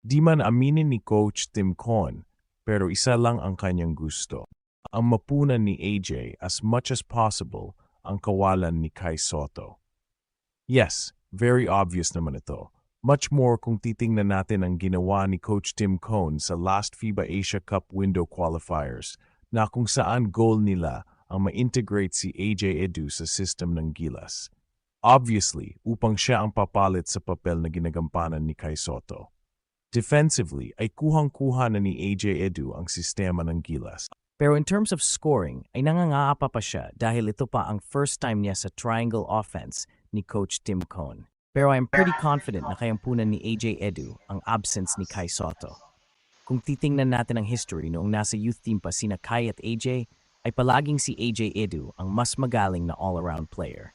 Di man aminin ni Coach Tim Cohn, pero isa lang ang kanyang gusto. Ang mapunan ni AJ as much as possible ang kawalan ni Kai Soto. Yes, very obvious naman ito. Much more kung titingnan natin ang ginawa ni Coach Tim Cohn sa last FIBA Asia Cup window qualifiers na kung saan goal nila ang ma-integrate si AJ Edu sa system ng Gilas. Obviously, upang siya ang papalit sa papel na ginagampanan ni Kai Soto. Defensively, ay kuhang-kuha na ni AJ Edu ang sistema ng Gilas. Pero in terms of scoring, ay nangangapa pa siya dahil ito pa ang first time niya sa triangle offense ni Coach Tim Cohn. Pero I'm pretty confident na kayang punan ni AJ Edu ang absence ni Kai Soto. Kung titingnan natin ang history noong nasa youth team pa sina Kai at AJ, ay palaging si AJ Edu ang mas magaling na all-around player.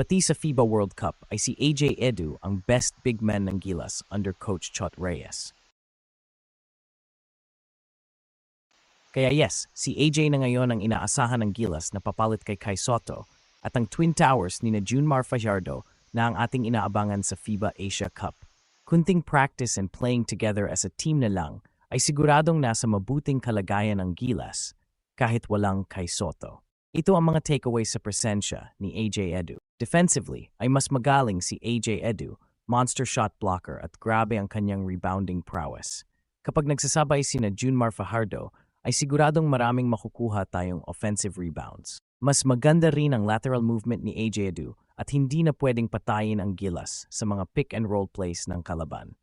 Pati sa FIBA World Cup ay si AJ Edu ang best big man ng Gilas under Coach Chot Reyes. Kaya yes, si AJ na ngayon ang inaasahan ng Gilas na papalit kay Kai Soto at ang Twin Towers ni na Junmar Fajardo na ang ating inaabangan sa FIBA Asia Cup. Kunting practice and playing together as a team na lang ay siguradong nasa mabuting kalagayan ng Gilas kahit walang Kai Soto. Ito ang mga takeaways sa presensya ni AJ Edu. Defensively ay mas magaling si AJ Edu, monster shot blocker at grabe ang kanyang rebounding prowess. Kapag nagsasabay sina Junmar Fajardo, ay siguradong maraming makukuha tayong offensive rebounds. Mas maganda rin ang lateral movement ni AJ Edu at hindi na pwedeng patayin ang gilas sa mga pick and roll plays ng kalaban.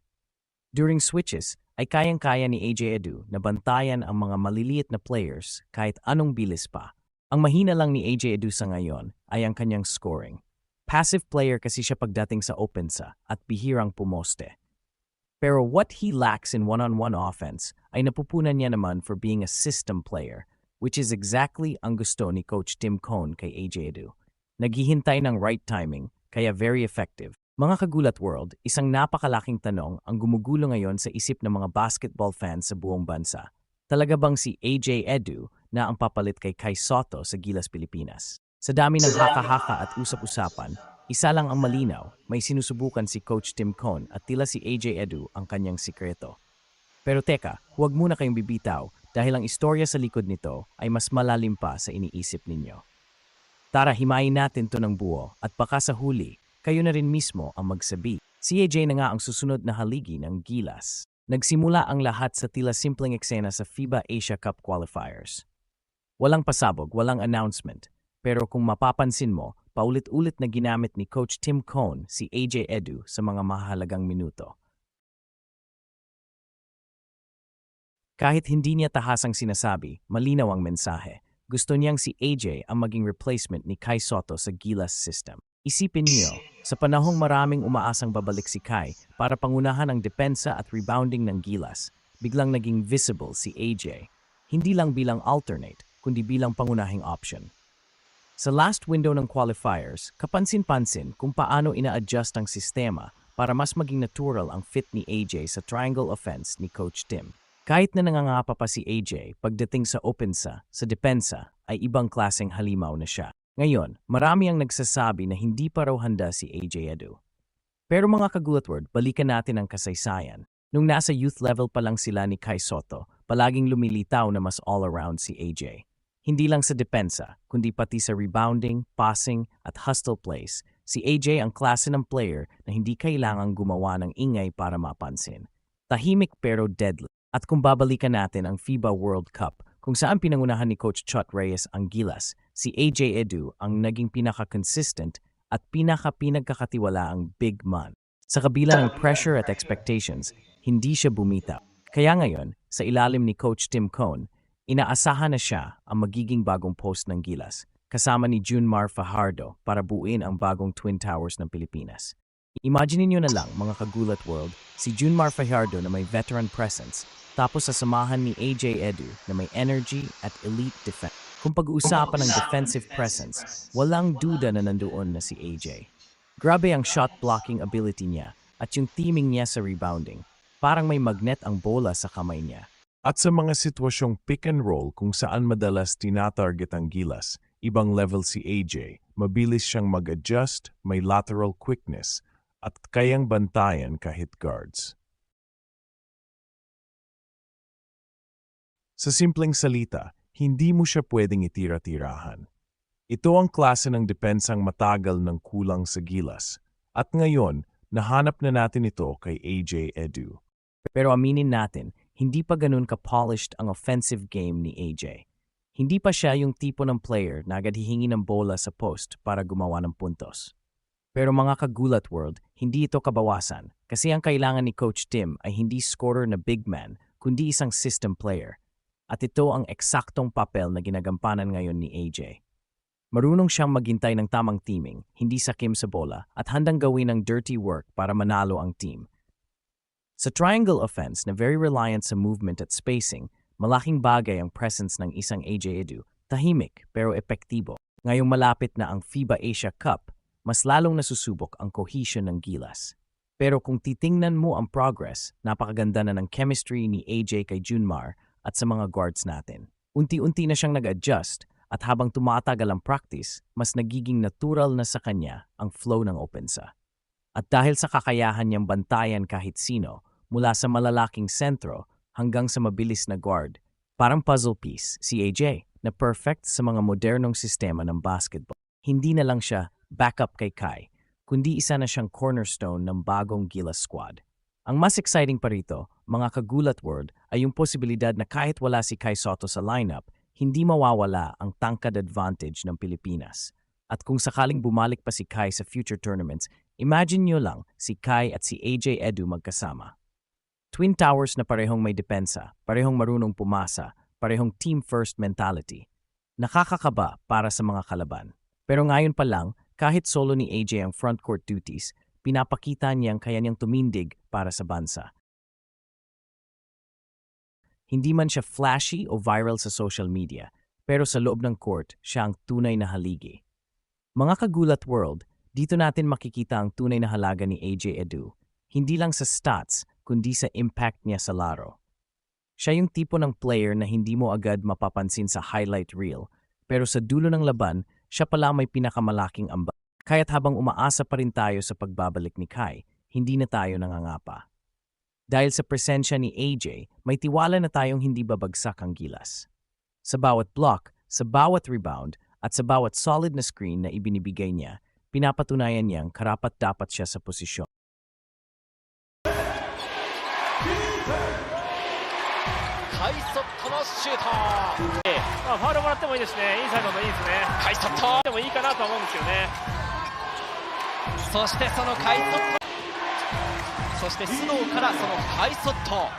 During switches, ay kayang-kaya ni AJ Edu na bantayan ang mga maliliit na players kahit anong bilis pa. Ang mahina lang ni AJ Edu sa ngayon ay ang kanyang scoring. Passive player kasi siya pagdating sa opensa at bihirang pumoste. Pero what he lacks in one-on-one offense ay napupunan niya naman for being a system player, which is exactly ang gusto ni Coach Tim Cohn kay AJ Edu. Naghihintay ng right timing, kaya very effective. Mga kagulat world, isang napakalaking tanong ang gumugulo ngayon sa isip ng mga basketball fans sa buong bansa. Talaga bang si AJ Edu na ang papalit kay Kai Soto sa Gilas Pilipinas? Sa dami ng haka-haka at usap-usapan, isa lang ang malinaw, may sinusubukan si Coach Tim Cohn at tila si AJ Edu ang kanyang sikreto. Pero teka, huwag muna kayong bibitaw dahil ang istorya sa likod nito ay mas malalim pa sa iniisip ninyo. Tara, himayin natin to ng buo at baka sa huli, kayo na rin mismo ang magsabi. Si AJ na nga ang susunod na haligi ng Gilas. Nagsimula ang lahat sa tila simpleng eksena sa FIBA Asia Cup qualifiers. Walang pasabog, walang announcement, pero kung mapapansin mo, paulit-ulit na ginamit ni Coach Tim Cohn si AJ Edu sa mga mahalagang minuto. Kahit hindi niya tahasang sinasabi, malinaw ang mensahe. Gusto niyang si AJ ang maging replacement ni Kai Soto sa Gilas system. Isipin niyo, sa panahong maraming umaasang babalik si Kai para pangunahan ang depensa at rebounding ng Gilas, biglang naging visible si AJ. Hindi lang bilang alternate, kundi bilang pangunahing option. Sa last window ng qualifiers, kapansin-pansin kung paano ina-adjust ang sistema para mas maging natural ang fit ni AJ sa triangle offense ni Coach Tim. Kahit na nangangapa pa si AJ pagdating sa opensa, sa depensa, ay ibang klaseng halimaw na siya. Ngayon, marami ang nagsasabi na hindi pa raw handa si AJ Edu. Pero mga kagulatword, balikan natin ang kasaysayan. Nung nasa youth level pa lang sila ni Kai Soto, palaging lumilitaw na mas all-around si AJ. Hindi lang sa depensa, kundi pati sa rebounding, passing, at hustle plays, si AJ ang klase ng player na hindi kailangang gumawa ng ingay para mapansin. Tahimik pero deadly. At kung babalikan natin ang FIBA World Cup, kung saan pinangunahan ni Coach Chot Reyes ang Gilas, si AJ Edu ang naging pinaka-consistent at pinaka-pinagkakatiwalaang big man. Sa kabila ng pressure at expectations, hindi siya bumita. Kaya ngayon, sa ilalim ni Coach Tim Cohn, inaasahan na siya ang magiging bagong post ng Gilas, kasama ni Junmar Fajardo para buuin ang bagong Twin Towers ng Pilipinas. Imagine niyo na lang, mga kagulat world, si Junmar Fajardo na may veteran presence, tapos sasamahan ni AJ Edu na may energy at elite defense. Kung pag-uusapan ng defensive presence, walang duda na nandoon na si AJ. Grabe ang shot blocking ability niya at yung teaming niya sa rebounding. Parang may magnet ang bola sa kamay niya. At sa mga sitwasyong pick and roll kung saan madalas tinatarget ang gilas, ibang level si AJ, mabilis siyang mag-adjust, may lateral quickness, at kayang bantayan kahit guards. Sa simpleng salita, hindi mo siya pwedeng itira-tirahan. Ito ang klase ng depensang matagal ng kulang sa gilas. At ngayon, nahanap na natin ito kay AJ Edu. Pero aminin natin, hindi pa ganun ka-polished ang offensive game ni AJ. Hindi pa siya yung tipo ng player na agad hihingi ng bola sa post para gumawa ng puntos. Pero mga kagulat world, hindi ito kabawasan kasi ang kailangan ni Coach Tim ay hindi scorer na big man kundi isang system player. At ito ang eksaktong papel na ginagampanan ngayon ni AJ. Marunong siyang maghintay ng tamang teaming, hindi sakim sa bola at handang gawin ang dirty work para manalo ang team. Sa triangle offense na very reliant sa movement at spacing, malaking bagay ang presence ng isang AJ Edu, tahimik pero epektibo. Ngayong malapit na ang FIBA Asia Cup, mas lalong nasusubok ang cohesion ng gilas. Pero kung titingnan mo ang progress, napakaganda na ng chemistry ni AJ kay Junmar at sa mga guards natin. Unti-unti na siyang nag-adjust at habang tumatagal ang practice, mas nagiging natural na sa kanya ang flow ng opensa. At dahil sa kakayahan niyang bantayan kahit sino, mula sa malalaking sentro hanggang sa mabilis na guard, parang puzzle piece si AJ na perfect sa mga modernong sistema ng basketball. Hindi na lang siya backup kay Kai, kundi isa na siyang cornerstone ng bagong Gilas squad. Ang mas exciting pa rito, mga kagulat word, ay yung posibilidad na kahit wala si Kai Soto sa lineup, hindi mawawala ang tangkad advantage ng Pilipinas. At kung sakaling bumalik pa si Kai sa future tournaments, imagine nyo lang si Kai at si AJ Edu magkasama. Twin Towers na parehong may depensa, parehong marunong pumasa, parehong team first mentality. Nakakakaba para sa mga kalaban. Pero ngayon pa lang, kahit solo ni AJ ang frontcourt duties, pinapakita niyang kaya niyang tumindig para sa bansa. Hindi man siya flashy o viral sa social media, pero sa loob ng court, siya ang tunay na haligi. Mga kagulat world, dito natin makikita ang tunay na halaga ni AJ Edu, hindi lang sa stats, kundi sa impact niya sa laro. Siya yung tipo ng player na hindi mo agad mapapansin sa highlight reel, pero sa dulo ng laban, siya pala may pinakamalaking amba. Kaya't habang umaasa pa rin tayo sa pagbabalik ni Kai, hindi na tayo nangangapa. Dahil sa presensya ni AJ, may tiwala na tayong hindi babagsak ang gilas. Sa bawat block, sa bawat rebound, at sa bawat solid na screen na ibinibigay niya, pinapatunayan niyang karapat dapat siya sa posisyon. カイソットのシュートまあ、ファウルもらってもいいですね、インサイドもいいですね。カイソットでもいいかなとは思うんですけどね。そしてそのカイソットそして須藤からそのカイソット